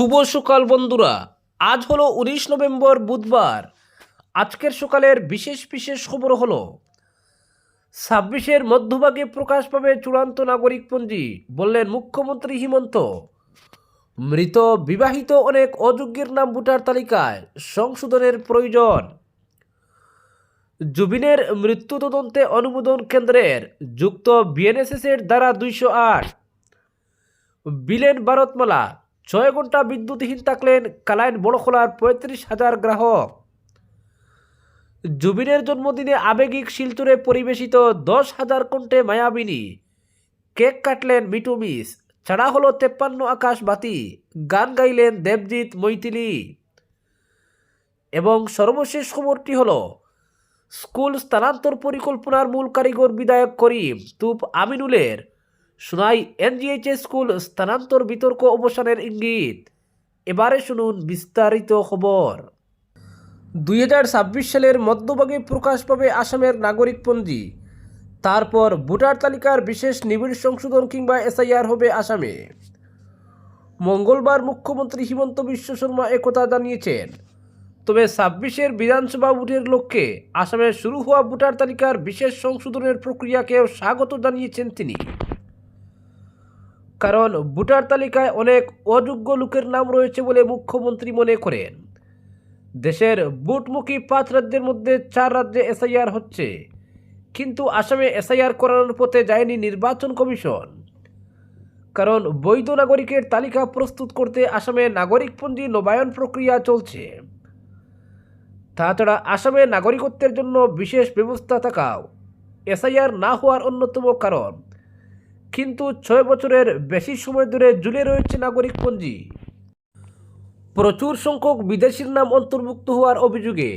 শুভ সকাল বন্ধুরা। আজ হলো উনিশ নভেম্বর বুধবার। আজকের সকালের বিশেষ বিশেষ খবর হলো, ছাব্বিশের মধ্যভাগে প্রকাশ পাবে চূড়ান্ত নাগরিকপঞ্জি বললেন মুখ্যমন্ত্রী হিমন্ত। মৃত, বিবাহিত অনেক অযোগ্যের নাম ভোটার তালিকায়, সংশোধনের প্রয়োজন। জুবিনের মৃত্যু তদন্তে অনুমোদন কেন্দ্রের, যুক্ত বিএনএসএসের দ্বারা দুইশো আট। বিলেন ভারতমালা ছয় ঘণ্টা বিদ্যুৎহীন থাকলেন কালাইন বড়খোলার পঁয়ত্রিশ হাজার গ্রাহক। জুবিনের জন্মদিনে আবেগিক শিলচরে পরিবেশিত দশ হাজার কণ্ঠে মায়াবিনী। কেক কাটলেন মিটু মিস। ছাড়া হলো তেপ্পান্ন আকাশ বাতি। গান গাইলেন দেবজিৎ মৈতিলি এবং সর্বশেষ খবরটি হলো, স্কুল স্থানান্তর পরিকল্পনার মূল কারিগর বিধায়ক করিম তুপ আমিনুলের শোনাই এনজিএইচএস স্কুল স্থানান্তর বিতর্ক অবসানের ইঙ্গিত। এবারে শুনুন বিস্তারিত খবর। দুই হাজার ছাব্বিশ সালের মধ্যভাগে প্রকাশ পাবে আসামের নাগরিকপঞ্জি। তারপর ভোটার তালিকার বিশেষ নিবিড় সংশোধন কিংবা এসআইআর হবে আসামে। মঙ্গলবার মুখ্যমন্ত্রী হিমন্ত বিশ্ব শর্মা একথা জানিয়েছেন। তবে ছাব্বিশের বিধানসভা ভোটের লক্ষ্যে আসামে শুরু হওয়া ভোটার তালিকার বিশেষ সংশোধনের প্রক্রিয়াকেও স্বাগত জানিয়েছেন তিনি। কারণ ভোটার তালিকায় অনেক অযোগ্য লোকের নাম রয়েছে বলে মুখ্যমন্ত্রী মনে করেন। দেশের ভোটমুখী পাঁচ রাজ্যের মধ্যে চার রাজ্যে এসআইআর হচ্ছে, কিন্তু আসামে এসআইআর করানোর পথে যায়নি নির্বাচন কমিশন। কারণ বৈধ নাগরিকের তালিকা প্রস্তুত করতে আসামে নাগরিকপঞ্জি নবায়ন প্রক্রিয়া চলছে। তাছাড়া আসামে নাগরিকত্বের জন্য বিশেষ ব্যবস্থা থাকাও এসআইআর না হওয়ার অন্যতম কারণ। কিন্তু ছয় বছরের বেশি সময় ধরে ঝুলে রয়েছে নাগরিকপঞ্জি। প্রচুর সংখ্যক বিদেশির নাম অন্তর্ভুক্ত হওয়ার অভিযোগে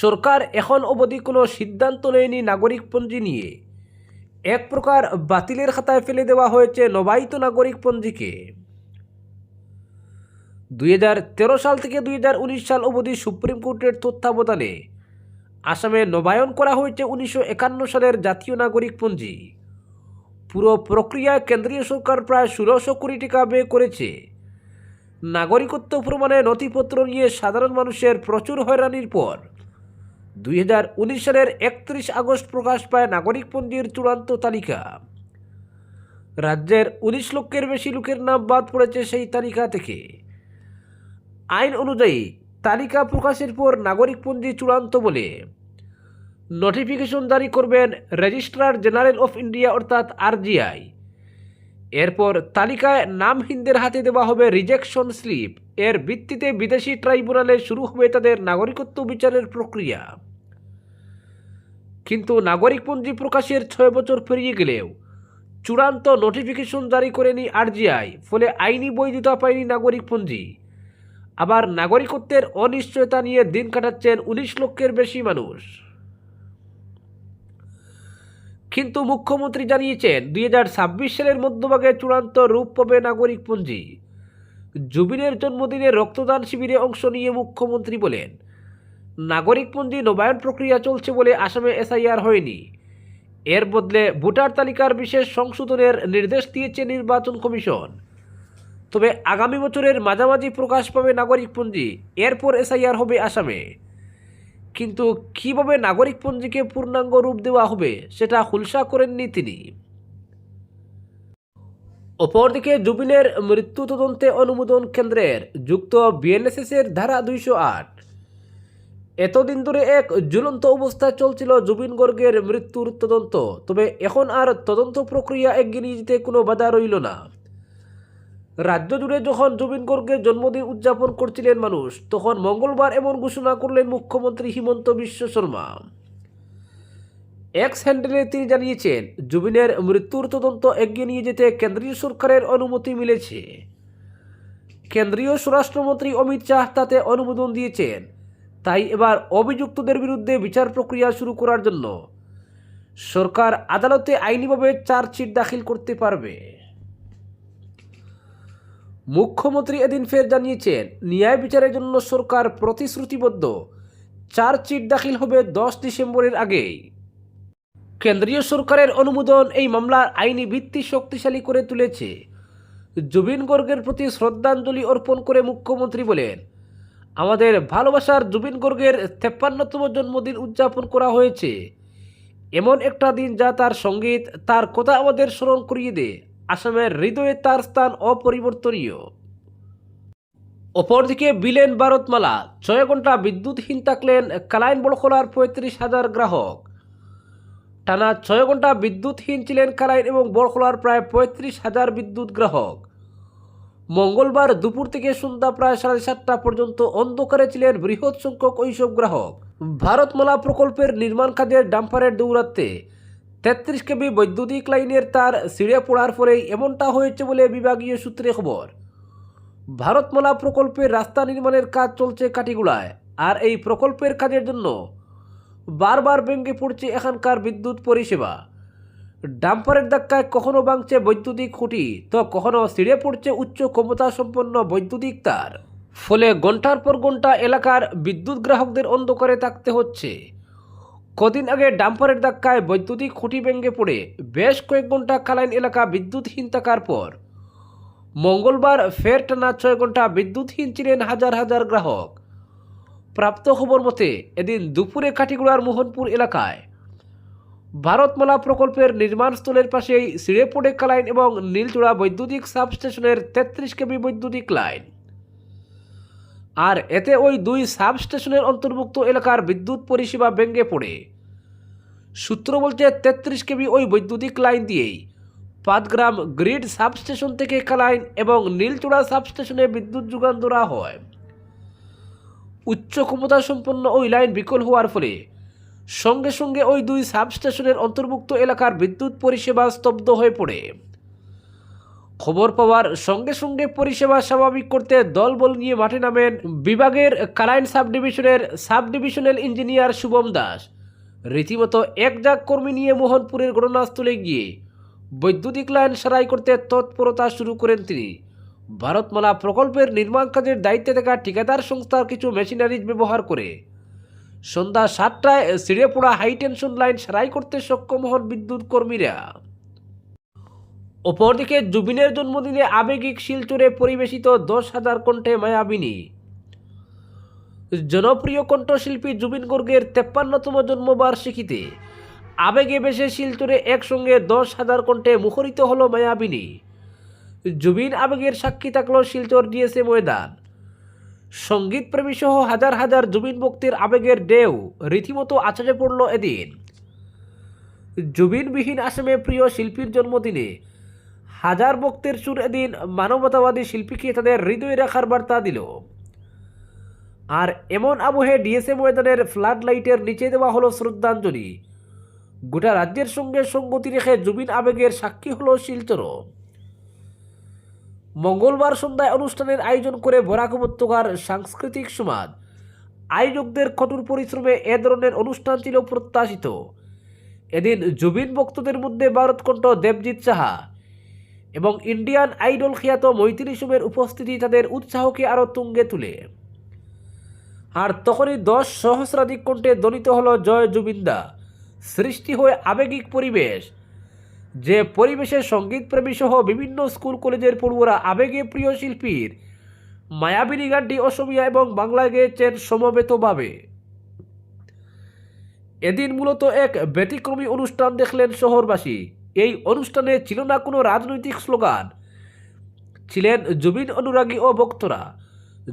সরকার এখন অবধি কোনো সিদ্ধান্ত নেয়নি নাগরিকপঞ্জি নিয়ে। এক প্রকার বাতিলের খাতায় ফেলে দেওয়া হয়েছে নবায়িত নাগরিকপঞ্জিকে। দুই সাল থেকে দুই হাজার উনিশ সাল অবধি সুপ্রিম কোর্টের তত্ত্বাবধানে আসামে নবায়ন করা হয়েছে উনিশশো একান্ন সালের জাতীয় নাগরিকপঞ্জি। পুরো প্রক্রিয়া কেন্দ্রীয় সরকার প্রায় ষোলোশো কোটি টাকা ব্যয় করেছে। নাগরিকত্ব প্রমাণে নথিপত্র নিয়ে সাধারণ মানুষের প্রচুর হয়রানির পর দুই হাজার উনিশ সালের একত্রিশ আগস্ট প্রকাশ পায় নাগরিকপঞ্জির চূড়ান্ত তালিকা। রাজ্যের উনিশ লক্ষের বেশি লোকের নাম বাদ পড়েছে সেই তালিকা থেকে। আইন অনুযায়ী তালিকা প্রকাশের পর নাগরিকপঞ্জি চূড়ান্ত বলে নোটিফিকেশন জারি করবেন রেজিস্ট্রার জেনারেল অফ ইন্ডিয়া অর্থাৎ আরজিআই এরপর তালিকায় নামহীনদের হাতে দেওয়া হবে রিজেকশন স্লিপ এর ভিত্তিতে বিদেশি ট্রাইব্যুনালে শুরু হবে তাদের নাগরিকত্ব বিচারের প্রক্রিয়া। কিন্তু নাগরিকপঞ্জি প্রকাশের ছয় বছর পেরিয়ে গেলেও চূড়ান্ত নোটিফিকেশন জারি করেনি আরজিআই ফলে আইনি বৈধতা পায়নি নাগরিকপঞ্জি। আবার নাগরিকত্বের অনিশ্চয়তা নিয়ে দিন কাটাচ্ছেন উনিশ লক্ষের বেশি মানুষ। কিন্তু মুখ্যমন্ত্রী জানিয়েছেন দুই হাজার ছাব্বিশ সালের মধ্যভাগে চূড়ান্ত রূপ পাবে নাগরিক নাগরিকপঞ্জি। জুবিনের জন্মদিনে রক্তদান শিবিরে অংশ নিয়ে মুখ্যমন্ত্রী বলেন, নাগরিকপঞ্জি নবায়ন প্রক্রিয়া চলছে বলে আসামে এসআইআর হয়নি। এর বদলে ভোটার তালিকার বিশেষ সংশোধনের নির্দেশ দিয়েছে নির্বাচন কমিশন। তবে আগামী বছরের মাঝামাঝি প্রকাশ পাবে নাগরিকপঞ্জি, এরপর এসআইআর হবে আসামে। কিন্তু কীভাবে নাগরিকপঞ্জিকে পূর্ণাঙ্গ রূপ দেওয়া হবে, সেটা হুলসা করেননি তিনি। অপরদিকে জুবিনের মৃত্যু তদন্তে অনুমোদন কেন্দ্রের যুক্ত বিএনএসএসের ধারা দুইশো আট। এতদিন ধরে এক ঝুলন্ত অবস্থায় চলছিল জুবিন গর্গের মৃত্যুর তদন্ত, তবে এখন আর তদন্ত প্রক্রিয়া এগিয়ে নিয়ে যেতে কোনো বাধা রইল না। রাজ্য জুড়ে যখন জুবিন গর্গের জন্মদিন উদযাপন করছিলেন মানুষ, তখন মঙ্গলবার এমন ঘোষণা করলেন মুখ্যমন্ত্রী হিমন্ত বিশ্ব শর্মা। এক্স হ্যান্ডেলে তিনি জানিয়েছেন, জুবিনের মৃত্যুর তদন্ত এগিয়ে নিয়ে যেতে কেন্দ্রীয় সরকারের অনুমতি মিলেছে। কেন্দ্রীয় স্বরাষ্ট্রমন্ত্রী অমিত শাহ তাতে অনুমোদন দিয়েছেন। তাই এবার অভিযুক্তদের বিরুদ্ধে বিচার প্রক্রিয়া শুরু করার জন্য সরকার আদালতে আইনিভাবে চার্জশিট দাখিল করতে পারবে। মুখ্যমন্ত্রী এদিন ফের জানিয়েছেন ন্যায় বিচারের জন্য সরকার প্রতিশ্রুতিবদ্ধ। চার্জশিট দাখিল হবে দশ ডিসেম্বরের আগেই। কেন্দ্রীয় সরকারের অনুমোদন এই মামলার আইনি ভিত্তি শক্তিশালী করে তুলেছে। জুবিন গর্গের প্রতি শ্রদ্ধাঞ্জলি অর্পণ করে মুখ্যমন্ত্রী বলেন, আমাদের ভালোবাসার জুবিন গর্গের তেপ্পান্নতম জন্মদিন উদযাপন করা হয়েছে। এমন একটা দিন যা তার সংগীত, তার কথা আমাদের স্মরণ করিয়ে দেয়। আসামের হৃদয়ে তার স্থান অপরিবর্তনীয়। অপরদিকে বিলেন ভারতমালা ছয় ঘণ্টা বিদ্যুৎহীন থাকলেন কালাইন বড়খলার পঁয়ত্রিশ হাজার গ্রাহক। টানা ছয় ঘণ্টা বিদ্যুৎহীন ছিলেন কালাইন এবং বড়খলার প্রায় পঁয়ত্রিশ হাজার বিদ্যুৎ গ্রাহক। মঙ্গলবার দুপুর থেকে সন্ধ্যা প্রায় সাড়ে সাতটা পর্যন্ত অন্ধকারে ছিলেন বৃহৎ সংখ্যক ওইসব গ্রাহক। ভারতমালা প্রকল্পের নির্মাণ কাজের ডাম্পারের দৌরাত্মে তেত্রিশ কেবি বৈদ্যুতিক লাইনের তার ছিঁড়ে পড়ার ফলেই এমনটা হয়েছে বলে বিভাগীয় সূত্রে খবর। ভারতমালা প্রকল্পের রাস্তা নির্মাণের কাজ চলছে কাটিগুড়ায়, আর এই প্রকল্পের কাজের জন্য বারবার ভেঙে পড়ছে এখানকার বিদ্যুৎ পরিষেবা। ডাম্পারের ধাক্কায় কখনো ভাঙছে বৈদ্যুতিক খুঁটি, তো কখনো ছিঁড়ে পড়ছে উচ্চ ক্ষমতা সম্পন্ন বৈদ্যুতিক তার। ফলে ঘণ্টার পর ঘণ্টা এলাকার বিদ্যুৎ গ্রাহকদের অন্ধকারে থাকতে হচ্ছে। কদিন আগে ডাম্পারের ধাক্কায় বৈদ্যুতিক খুঁটি ভেঙে পড়ে বেশ কয়েক ঘণ্টা কালাইন এলাকা বিদ্যুৎহীন থাকার পর। মঙ্গলবার ফের টানা ছয় ঘণ্টা বিদ্যুৎহীন ছিলেন হাজার হাজার গ্রাহক। প্রাপ্ত খবর মতে, এদিন দুপুরে কাটিগুড়ার মোহনপুর এলাকায় ভারতমালা প্রকল্পের নির্মাণস্থলের পাশেই সিঁড়ে পড়ে কালাইন এবং নীলচূড়া বৈদ্যুতিক সাবস্টেশনের তেত্রিশ কেবি বৈদ্যুতিক লাইন। আর এতে ওই দুই সাবস্টেশনের অন্তর্ভুক্ত এলাকার বিদ্যুৎ পরিষেবা ভেঙে পড়ে। সূত্র বলছে, তেত্রিশ কেবি ওই বৈদ্যুতিক লাইন দিয়েই পাতগ্রাম গ্রিড সাবস্টেশন থেকে কালাইন এবং নীলচূড়া সাবস্টেশনে বিদ্যুৎ যোগান ধরা হয়। উচ্চ ক্ষমতা সম্পন্ন ওই লাইন বিকল হওয়ার ফলে সঙ্গে সঙ্গে ওই দুই সাবস্টেশনের অন্তর্ভুক্ত এলাকার বিদ্যুৎ পরিষেবা স্তব্ধ হয়ে পড়ে। খবর পাওয়ার সঙ্গে সঙ্গে পরিষেবা স্বাভাবিক করতে দলবল নিয়ে মাঠে নামেন বিভাগের কালাইন সাব ডিভিশনের sub divisional engineer Shubham Das. রীতিমতো এক জাক কর্মী নিয়ে মোহনপুরের ঘটনাস্থলে গিয়ে বৈদ্যুতিক লাইন সারাই করতে তৎপরতা শুরু করেন তিনি। ভারতমালা প্রকল্পের নির্মাণ কাজের দায়িত্বে থাকা ঠিকাদার সংস্থার কিছু মেশিনারিজ ব্যবহার করে সন্ধ্যা সাতটায় ছিঁড়ে পড়া হাইটেনশন লাইন সারাই করতে সক্ষম হন বিদ্যুৎ কর্মীরা। অপরদিকে জুবিনের জন্মদিনে আবেগিক শিলচরে পরিবেশিত দশ হাজার কণ্ঠে মায়াবিনী। জনপ্রিয় কণ্ঠশিল্পী জুবিন গর্গের তেপ্পান্নতম জন্মবার্ষিকীতে আবেগে বেশে শিলচরে একসঙ্গে দশ হাজার কণ্ঠে মুখরিত হল মায়াবিনী। জুবিন আবেগের সাক্ষী থাকল শিলচর ডিএসএ ময়দান। সংগীত প্রেমী সহ হাজার হাজার জুবিন ভক্তির আবেগের ঢেউ রীতিমতো আছাড়ে পড়ল এদিন। জুবিনবিহীন আসামে প্রিয় শিল্পীর জন্মদিনে হাজার ভক্তের সুর এদিন মানবতাবাদী শিল্পীকে তাদের হৃদয়ে রাখার বার্তা দিল। আর এমন আবহে ডিএসএ ময়দানের ফ্লাড লাইটের নিচে দেওয়া হলো শ্রদ্ধাঞ্জলি। গোটা রাজ্যের সঙ্গে সঙ্গতি রেখে জুবিন আবেগের সাক্ষী হলো শিলচরও। মঙ্গলবার সন্ধ্যায় অনুষ্ঠানের আয়োজন করে বরাক উপত্যকার সাংস্কৃতিক সমাজ। আয়োজকদের কঠোর পরিশ্রমে এ ধরনের অনুষ্ঠান ছিল প্রত্যাশিত। এদিন জুবিন ভক্তদের মধ্যে ভারতকণ্ঠ দেবজিৎ সাহা এবং ইন্ডিয়ান আইডল খ্যাত মৈত্রী সোমের উপস্থিতি তাদের উৎসাহকে আরও তুঙ্গে তুলে। আর তখনই দশ সহস্রাধিক কণ্ঠে ধ্বনিত হল, জয় জুবিন্দা। সৃষ্টি হয়ে আবেগিক পরিবেশ, যে পরিবেশে সঙ্গীতপ্রেমী সহ বিভিন্ন স্কুল কলেজের পড়ুয়ারা আবেগে প্রিয় শিল্পীর মায়াবিনী গানটি অসমিয়া এবং বাংলা গেয়েছেন সমবেতভাবে। এদিন মূলত এক ব্যতিক্রমী অনুষ্ঠান দেখলেন শহরবাসী। এই অনুষ্ঠানে ছিল না কোনো রাজনৈতিক স্লোগান। ছিলেন জুবিন অনুরাগী ও ভক্তরা।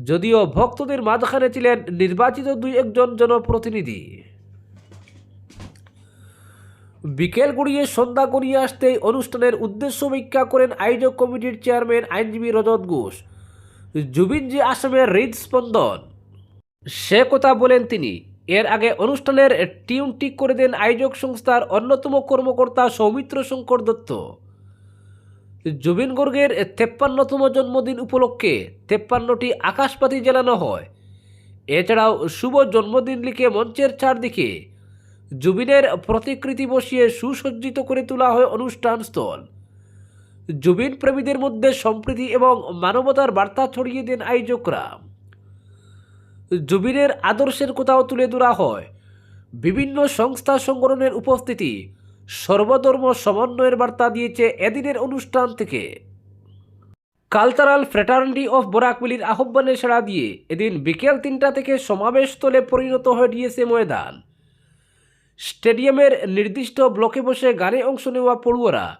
যদিও ভক্তদের মাঝখানে ছিলেন নির্বাচিত দুই একজন জনপ্রতিনিধি। বিকেল গড়িয়ে সন্ধ্যা গড়িয়ে আসতেই অনুষ্ঠানের উদ্দেশ্য ব্যাখ্যা করেন আয়োজক কমিটির চেয়ারম্যান আইনজীবী রজত ঘোষ। জুবিন যে আসামের হৃদস্পন্দন। সে কথা বলেন তিনি। এর আগে অনুষ্ঠানের টিউন ঠিক করে দেন আয়োজক সংস্থার অন্যতম কর্মকর্তা সৌমিত্র শঙ্কর দত্ত। জুবিন গর্গের তেপ্পান্নতম জন্মদিন উপলক্ষে তেপ্পান্নটি আকাশপাতি জ্বালানো হয়। এছাড়াও শুভ জন্মদিন লিখে মঞ্চের চারদিকে জুবিনের প্রতিকৃতি বসিয়ে সুসজ্জিত করে তোলা হয় অনুষ্ঠান স্থল। জুবিন প্রেমীদের মধ্যে সম্প্রীতি এবং মানবতার বার্তা ছড়িয়ে দেন আয়োজকরা। জুবিনের আদর্শের কথাও তুলে ধরা হয়। বিভিন্ন সংস্থা সংগঠনের উপস্থিতি সর্বধর্ম সমন্বয়ের বার্তা দিয়েছে এদিনের অনুষ্ঠান থেকে। কালচারাল ফ্রেটার্নিটি অফ বরাকবিলির আহ্বানে সাড়া দিয়ে এদিন বিকেল তিনটা থেকে সমাবেশ স্থলে পরিণত হয়ে গিয়েছে ময়দান। স্টেডিয়ামের নির্দিষ্ট ব্লকে বসে গানে অংশ নেওয়া পড়ুয়ারা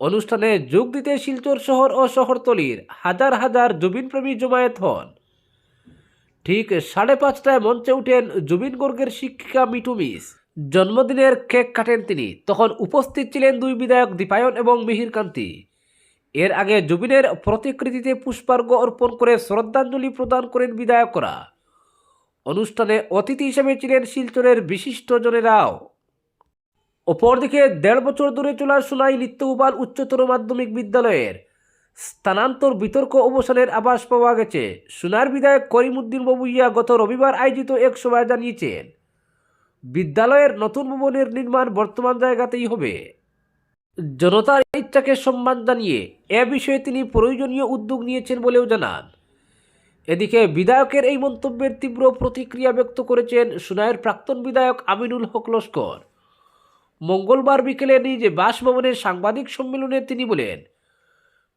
অনুষ্ঠানে যোগ দিতে শিলচর শহর ও শহরতলির হাজার হাজার জুবিনপ্রেমী জমায়েত হন। ঠিক সাড়ে পাঁচটায় মঞ্চে উঠেন জুবিন গর্গের শিক্ষিকা মিটু মিস। জন্মদিনের কেক কাটেন তিনি। তখন উপস্থিত ছিলেন দুই বিধায়ক দীপায়ন এবং মিহির কান্তি। এর আগে জুবিনের প্রতিকৃতিতে পুষ্পার্ঘ অর্পণ করে শ্রদ্ধাঞ্জলি প্রদান করেন বিধায়করা। অনুষ্ঠানে অতিথি হিসেবে ছিলেন শিলচরের বিশিষ্টজনেরাও অপরদিকে দেড় বছর ধরে চলা সোনাই নিত্যগোপাল উচ্চতর মাধ্যমিক বিদ্যালয়ের স্থানান্তর বিতর্ক অবসানের আভাস পাওয়া গেছে। সোনার বিধায়ক করিমুদ্দিন বাবুইয়া গত রবিবার আয়োজিত এক সভায় জানিয়েছেন, বিদ্যালয়ের নতুন ভবনের নির্মাণ বর্তমান জায়গাতেই হবে। জনতার ইচ্ছাকে সম্মান জানিয়ে এ বিষয়ে তিনি প্রয়োজনীয় উদ্যোগ নিয়েছেন বলেও জানান। এদিকে বিধায়কের এই মন্তব্যের তীব্র প্রতিক্রিয়া ব্যক্ত করেছেন সুনায়ের প্রাক্তন বিধায়ক আমিনুল হক লস্কর। মঙ্গলবার বিকেলে নিজ বাসভবনের সাংবাদিক সম্মেলনে তিনি বলেন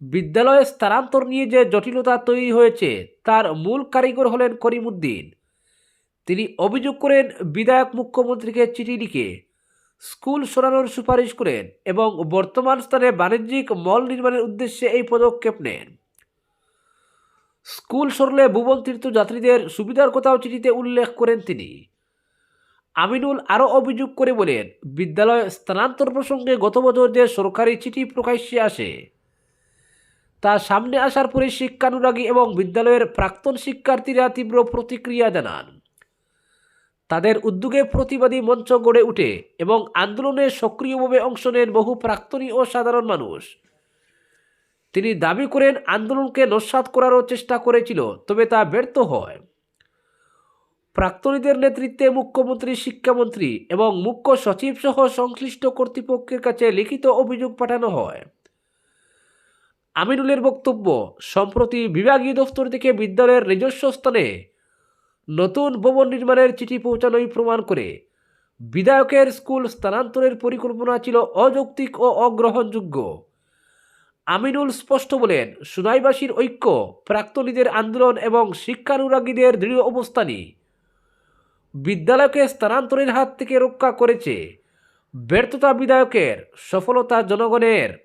বিদ্যালয়ে স্থানান্তর নিয়ে যে জটিলতা তৈরি হয়েছে, তার মূল কারিগর হলেন করিমুদ্দিন। তিনি অভিযোগ করেন, বিধায়ক মুখ্যমন্ত্রীকে চিঠি লিখে স্কুল সরানোর সুপারিশ করেন এবং বর্তমান স্থানে বাণিজ্যিক মল নির্মাণের উদ্দেশ্যে এই পদক্ষেপ নেন। স্কুল সরলে ভুবন তীর্থযাত্রীদের সুবিধার কথাও চিঠিতে উল্লেখ করেন তিনি। আমিনুল আরও অভিযোগ করে বলেন, বিদ্যালয় স্থানান্তর প্রসঙ্গে গত বছর যে সরকারি চিঠি প্রকাশ্যে আসে তা সামনে আসার পরে শিক্ষানুরাগী এবং বিদ্যালয়ের প্রাক্তন শিক্ষার্থীরা তীব্র প্রতিক্রিয়া জানান। তাদের উদ্যোগে প্রতিবাদী মঞ্চ গড়ে উঠে এবং আন্দোলনে সক্রিয়ভাবে অংশ নেন বহু প্রাক্তনী ও সাধারণ মানুষ। তিনি দাবি করেন, আন্দোলনকে নস্বাত করারও চেষ্টা করেছিল, তবে তা ব্যর্থ হয়। প্রাক্তনীদের নেতৃত্বে মুখ্যমন্ত্রী, শিক্ষামন্ত্রী এবং মুখ্য সচিব সহ সংশ্লিষ্ট কর্তৃপক্ষের কাছে লিখিত অভিযোগ পাঠানো হয়। আমিনুলের বক্তব্য, সম্প্রতি বিভাগীয় দফতর থেকে বিদ্যালয়ের নিজস্ব স্থানে নতুন ভবন নির্মাণের চিঠি পৌঁছানোই প্রমাণ করে। বিধায়কের স্কুল স্থানান্তরের পরিকল্পনা ছিল অযৌক্তিক ও অগ্রহণযোগ্য। আমিনুল স্পষ্ট বলেন, সুনাইবাসীর ঐক্য, প্রাক্তনীদের আন্দোলন এবং শিক্ষানুরাগীদের দৃঢ় অবস্থানই বিদ্যালয়কে স্থানান্তরের হাত থেকে রক্ষা করেছে। ব্যর্থতা বিধায়কের, সফলতা জনগণের